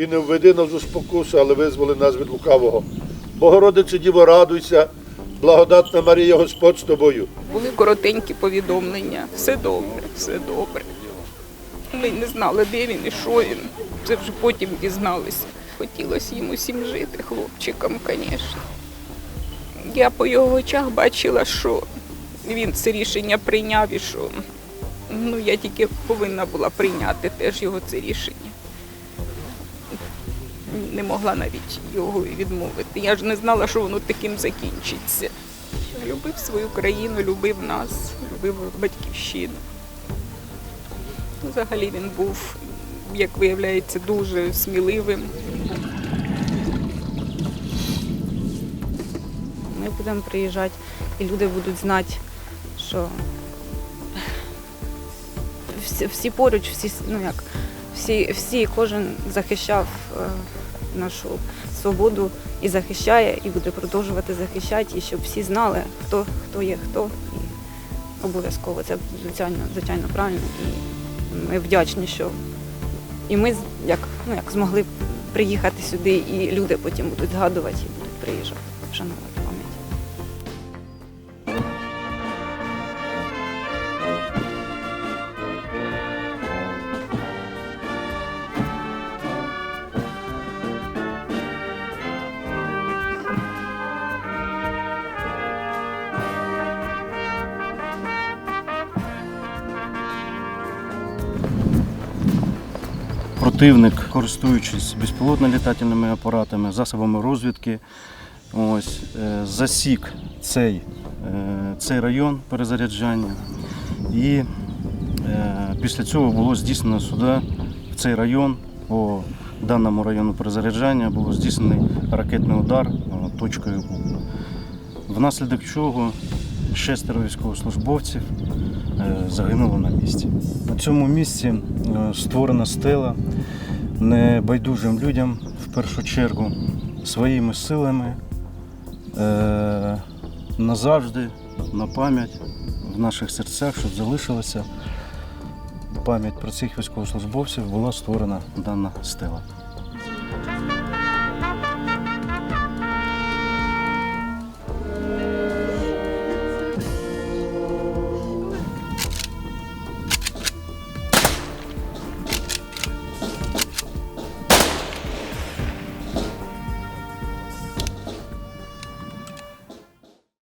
і не введи нас у спокусу, але визволи нас від лукавого. Богородице Діво, радуйся, благодатна Марія, Господь з тобою. Були коротенькі повідомлення. Все добре, все добре. Ми не знали, де він і що він. Це вже потім дізналися. Хотілося йому всім жити, хлопчикам, звісно. Я по його очах бачила, що він це рішення прийняв і що ну, я тільки повинна була прийняти теж його це рішення. Не могла навіть його відмовити. Я ж не знала, що воно таким закінчиться. Любив свою країну, любив нас, любив батьківщину. Взагалі він був, як виявляється, дуже сміливим. Ми будемо приїжджати, і люди будуть знати, що всі, всі поруч, всі, ну як, всі, всі, кожен захищав е, нашу свободу і захищає, і буде продовжувати захищати, і щоб всі знали, хто, хто є хто. І обов'язково це звичайно, звичайно правильно. І ми вдячні, що і ми як, ну, як змогли приїхати сюди, і люди потім будуть згадувати і будуть приїжджати, вшанувати Противник, користуючись безпілотними літательними апаратами, засобами розвідки, ось, е, засік цей, е, цей район перезаряджання. І е, після цього було здійснено сюди, в цей район, по даному району перезаряджання, було здійснений ракетний удар точкою У. Внаслідок чого шестеро військовослужбовців загинуло на місці. На цьому місці створена стела небайдужим людям в першу чергу своїми силами е, назавжди, на пам'ять в наших серцях, щоб залишилася пам'ять про цих військовослужбовців, була створена дана стела.